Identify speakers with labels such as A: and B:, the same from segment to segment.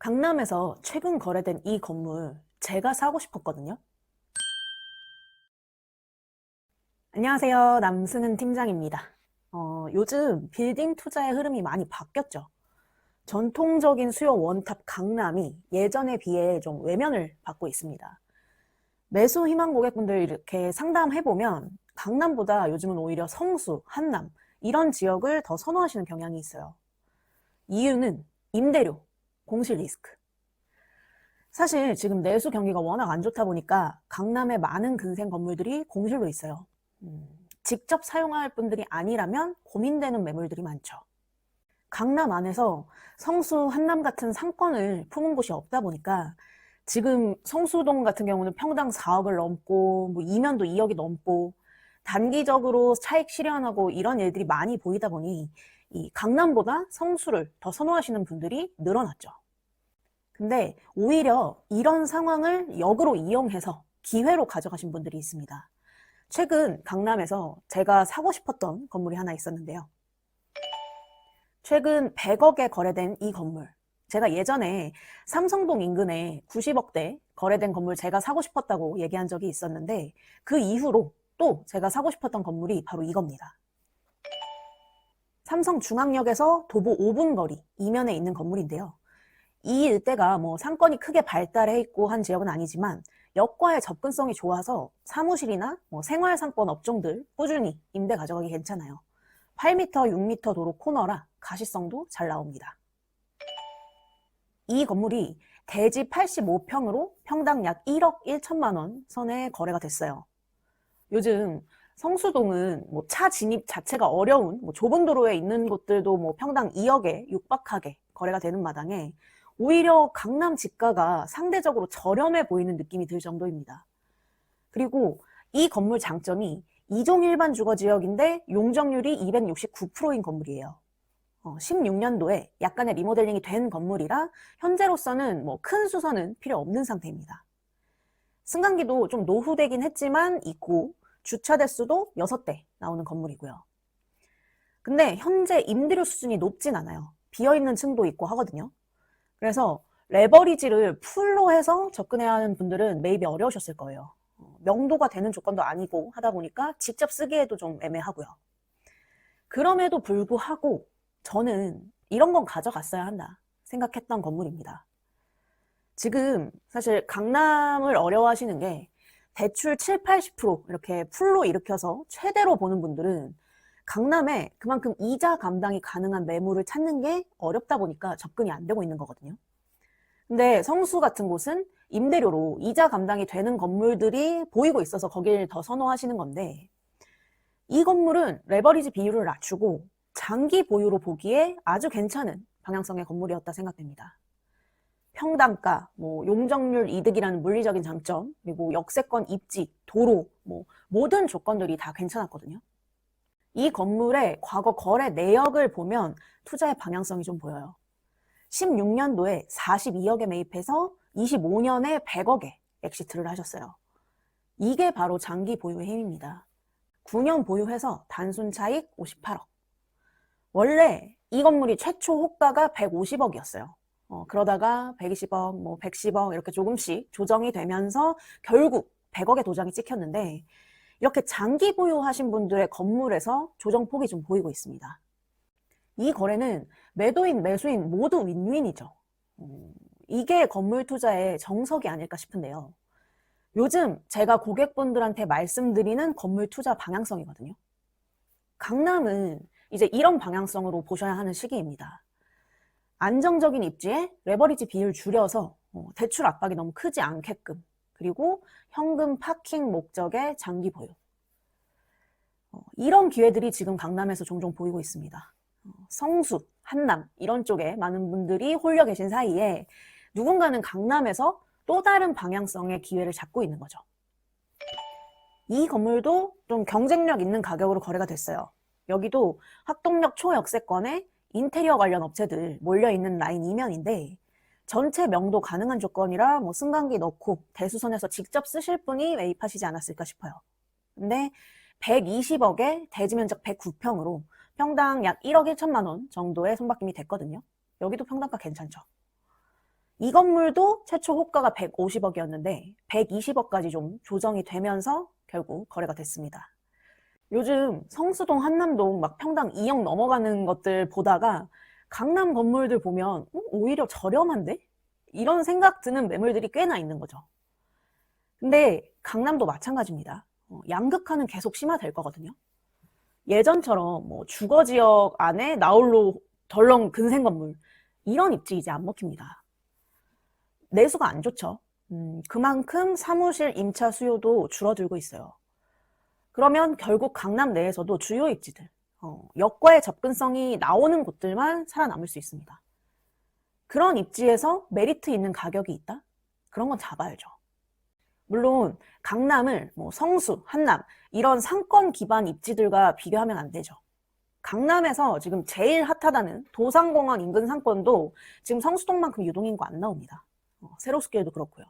A: 강남에서 최근 거래된 이 건물 제가 사고 싶었거든요. 안녕하세요. 남승은 팀장입니다. 어, 요즘 빌딩 투자의 흐름이 많이 바뀌었죠. 전통적인 수요 원탑 강남이 예전에 비해 좀 외면을 받고 있습니다. 매수 희망 고객분들 이렇게 상담해보면 강남보다 요즘은 오히려 성수, 한남 이런 지역을 더 선호하시는 경향이 있어요. 이유는 임대료, 공실 리스크. 사실 지금 내수 경기가 워낙 안 좋다 보니까 강남의 많은 근생 건물들이 공실로 있어요. 음, 직접 사용할 분들이 아니라면 고민되는 매물들이 많죠. 강남 안에서 성수, 한남 같은 상권을 품은 곳이 없다 보니까 지금 성수동 같은 경우는 평당 4억을 넘고 뭐 이면도 2억이 넘고 단기적으로 차익 실현하고 이런 일들이 많이 보이다 보니 이 강남보다 성수를 더 선호하시는 분들이 늘어났죠. 근데 오히려 이런 상황을 역으로 이용해서 기회로 가져가신 분들이 있습니다. 최근 강남에서 제가 사고 싶었던 건물이 하나 있었는데요. 최근 100억에 거래된 이 건물. 제가 예전에 삼성동 인근에 90억대 거래된 건물 제가 사고 싶었다고 얘기한 적이 있었는데 그 이후로 또 제가 사고 싶었던 건물이 바로 이겁니다. 삼성중앙역에서 도보 5분 거리 이면에 있는 건물인데요. 이 일대가 뭐 상권이 크게 발달해 있고 한 지역은 아니지만 역과의 접근성이 좋아서 사무실이나 뭐 생활 상권 업종들 꾸준히 임대 가져가기 괜찮아요. 8m, 6m 도로 코너라 가시성도 잘 나옵니다. 이 건물이 대지 85평으로 평당 약 1억 1천만 원 선에 거래가 됐어요. 요즘 성수동은 뭐 차 진입 자체가 어려운 뭐 좁은 도로에 있는 곳들도 뭐 평당 2억에 육박하게 거래가 되는 마당에 오히려 강남 집가가 상대적으로 저렴해 보이는 느낌이 들 정도입니다. 그리고 이 건물 장점이 2종 일반 주거 지역인데 용적률이 269%인 건물이에요. 어, 16년도에 약간의 리모델링이 된 건물이라 현재로서는 뭐 큰 수선은 필요 없는 상태입니다. 승강기도 좀 노후되긴 했지만 있고 주차 대수도 6대 나오는 건물이고요. 근데 현재 임대료 수준이 높진 않아요. 비어있는 층도 있고 하거든요. 그래서 레버리지를 풀로 해서 접근해야 하는 분들은 매입이 어려우셨을 거예요. 어, 명도가 되는 조건도 아니고 하다 보니까 직접 쓰기에도 좀 애매하고요. 그럼에도 불구하고 저는 이런 건 가져갔어야 한다 생각했던 건물입니다. 지금 사실 강남을 어려워하시는 게 대출 7, 80% 이렇게 풀로 일으켜서 최대로 보는 분들은 강남에 그만큼 이자 감당이 가능한 매물을 찾는 게 어렵다 보니까 접근이 안 되고 있는 거거든요. 근데 성수 같은 곳은 임대료로 이자 감당이 되는 건물들이 보이고 있어서 거길 더 선호하시는 건데 이 건물은 레버리지 비율을 낮추고 장기 보유로 보기에 아주 괜찮은 방향성의 건물이었다 생각됩니다. 평당가, 뭐 용적률 이득이라는 물리적인 장점, 그리고 역세권 입지, 도로, 뭐 모든 조건들이 다 괜찮았거든요. 이 건물의 과거 거래 내역을 보면 투자의 방향성이 좀 보여요. 16년도에 42억에 매입해서 25년에 100억에 엑시트를 하셨어요. 이게 바로 장기 보유의 힘입니다. 9년 보유해서 단순 차익 58억. 원래 이 건물이 최초 호가가 150억이었어요. 어, 그러다가 120억, 뭐 110억 이렇게 조금씩 조정이 되면서 결국 100억의 도장이 찍혔는데 이렇게 장기 보유하신 분들의 건물에서 조정폭이 좀 보이고 있습니다. 이 거래는 매도인, 매수인 모두 윈윈이죠. 음, 이게 건물 투자의 정석이 아닐까 싶은데요. 요즘 제가 고객분들한테 말씀드리는 건물 투자 방향성이거든요. 강남은 이제 이런 방향성으로 보셔야 하는 시기입니다. 안정적인 입지에 레버리지 비율 줄여서 어, 대출 압박이 너무 크지 않게끔 그리고 현금 파킹 목적의 장기 보유. 어, 이런 기회들이 지금 강남에서 종종 보이고 있습니다. 어, 성수, 한남 이런 쪽에 많은 분들이 홀려 계신 사이에 누군가는 강남에서 또 다른 방향성의 기회를 잡고 있는 거죠. 이 건물도 좀 경쟁력 있는 가격으로 거래가 됐어요. 여기도 학동역 초역세권에 인테리어 관련 업체들 몰려 있는 라인 이면인데 전체 명도 가능한 조건이라 뭐 승강기 넣고 대수선에서 직접 쓰실 분이 매입하시지 않았을까 싶어요. 근데 120억에 대지 면적 109평으로 평당 약 1억 1천만 원 정도의 손바뀜이 됐거든요. 여기도 평당가 괜찮죠. 이 건물도 최초 호가가 150억이었는데 120억까지 좀 조정이 되면서 결국 거래가 됐습니다. 요즘 성수동, 한남동 막 평당 2억 넘어가는 것들 보다가 강남 건물들 보면 어, 오히려 저렴한데? 이런 생각 드는 매물들이 꽤나 있는 거죠. 근데 강남도 마찬가지입니다. 어, 양극화는 계속 심화될 거거든요. 예전처럼 뭐 주거 지역 안에 나홀로 덜렁 근생 건물 이런 입지 이제 안 먹힙니다. 내수가 안 좋죠. 음, 그만큼 사무실 임차 수요도 줄어들고 있어요. 그러면 결국 강남 내에서도 주요 입지들, 어, 역과의 접근성이 나오는 곳들만 살아남을 수 있습니다. 그런 입지에서 메리트 있는 가격이 있다? 그런 건 잡아야죠. 물론 강남을 뭐 성수, 한남 이런 상권 기반 입지들과 비교하면 안 되죠. 강남에서 지금 제일 핫하다는 도산공원 인근 상권도 지금 성수동만큼 유동인구 안 나옵니다. 어, 세로스길도 그렇고요.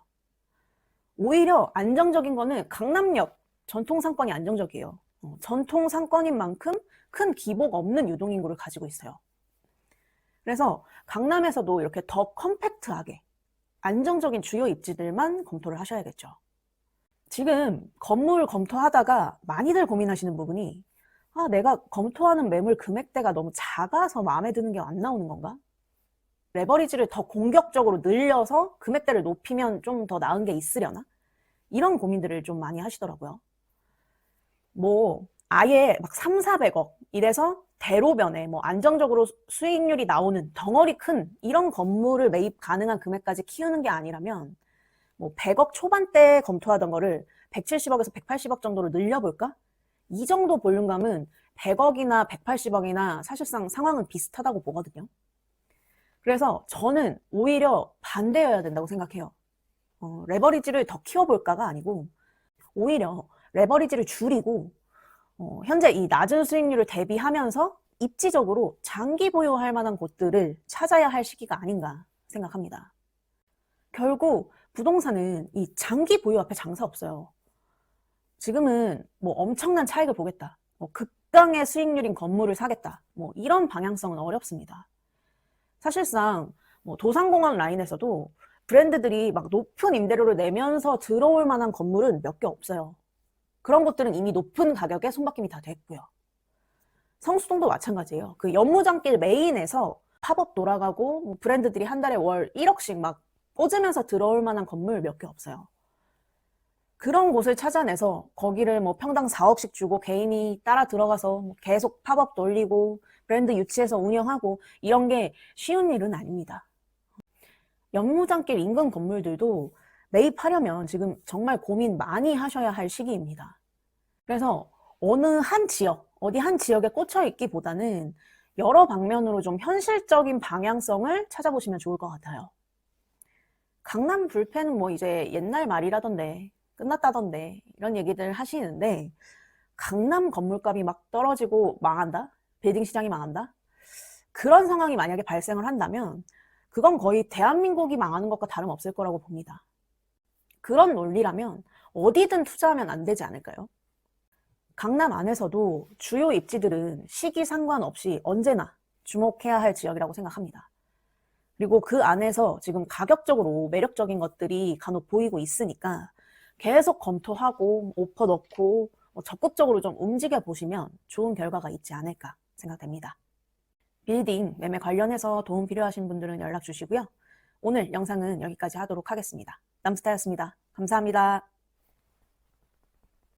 A: 오히려 안정적인 거는 강남역 전통 상권이 안정적이에요. 어, 전통 상권인 만큼 큰 기복 없는 유동인구를 가지고 있어요. 그래서 강남에서도 이렇게 더 컴팩트하게 안정적인 주요 입지들만 검토를 하셔야겠죠. 지금 건물 검토하다가 많이들 고민하시는 부분이 아, 내가 검토하는 매물 금액대가 너무 작아서 마음에 드는 게 안 나오는 건가? 레버리지를 더 공격적으로 늘려서 금액대를 높이면 좀 더 나은 게 있으려나? 이런 고민들을 좀 많이 하시더라고요. 뭐, 아예 막 3, 400억 이래서 대로변에 뭐 안정적으로 수익률이 나오는 덩어리 큰 이런 건물을 매입 가능한 금액까지 키우는 게 아니라면 뭐 100억 초반대에 검토하던 거를 170억에서 180억 정도로 늘려볼까? 이 정도 볼륨감은 100억이나 180억이나 사실상 상황은 비슷하다고 보거든요. 그래서 저는 오히려 반대여야 된다고 생각해요. 어, 레버리지를 더 키워볼까가 아니고 오히려 레버리지를 줄이고 어, 현재 이 낮은 수익률을 대비하면서 입지적으로 장기 보유할 만한 곳들을 찾아야 할 시기가 아닌가 생각합니다. 결국 부동산은 이 장기 보유 앞에 장사 없어요. 지금은 뭐 엄청난 차익을 보겠다. 뭐 극강의 수익률인 건물을 사겠다. 뭐 이런 방향성은 어렵습니다. 사실상 뭐 도산공원 라인에서도 브랜드들이 막 높은 임대료를 내면서 들어올 만한 건물은 몇 개 없어요. 그런 것들은 이미 높은 가격에 손바뀜이 다 됐고요. 성수동도 마찬가지예요. 그 연무장길 메인에서 팝업 돌아가고 뭐 브랜드들이 한 달에 월 1억씩 막 꽂으면서 들어올 만한 건물 몇 개 없어요. 그런 곳을 찾아내서 거기를 뭐 평당 4억씩 주고 개인이 따라 들어가서 뭐 계속 팝업 돌리고 브랜드 유치해서 운영하고 이런 게 쉬운 일은 아닙니다. 연무장길 인근 건물들도 매입하려면 지금 정말 고민 많이 하셔야 할 시기입니다. 그래서 어느 한 지역, 어디 한 지역에 꽂혀 있기보다는 여러 방면으로 좀 현실적인 방향성을 찾아보시면 좋을 것 같아요. 강남 불패는 뭐 이제 옛날 말이라던데, 끝났다던데, 이런 얘기들 하시는데, 강남 건물값이 막 떨어지고 망한다? 빌딩 시장이 망한다? 그런 상황이 만약에 발생을 한다면, 그건 거의 대한민국이 망하는 것과 다름없을 거라고 봅니다. 그런 논리라면 어디든 투자하면 안 되지 않을까요? 강남 안에서도 주요 입지들은 시기 상관없이 언제나 주목해야 할 지역이라고 생각합니다. 그리고 그 안에서 지금 가격적으로 매력적인 것들이 간혹 보이고 있으니까 계속 검토하고 오퍼 넣고 뭐 적극적으로 좀 움직여 보시면 좋은 결과가 있지 않을까 생각됩니다. 빌딩 매매 관련해서 도움 필요하신 분들은 연락 주시고요. 오늘 영상은 여기까지 하도록 하겠습니다. 남스타였습니다. 감사합니다.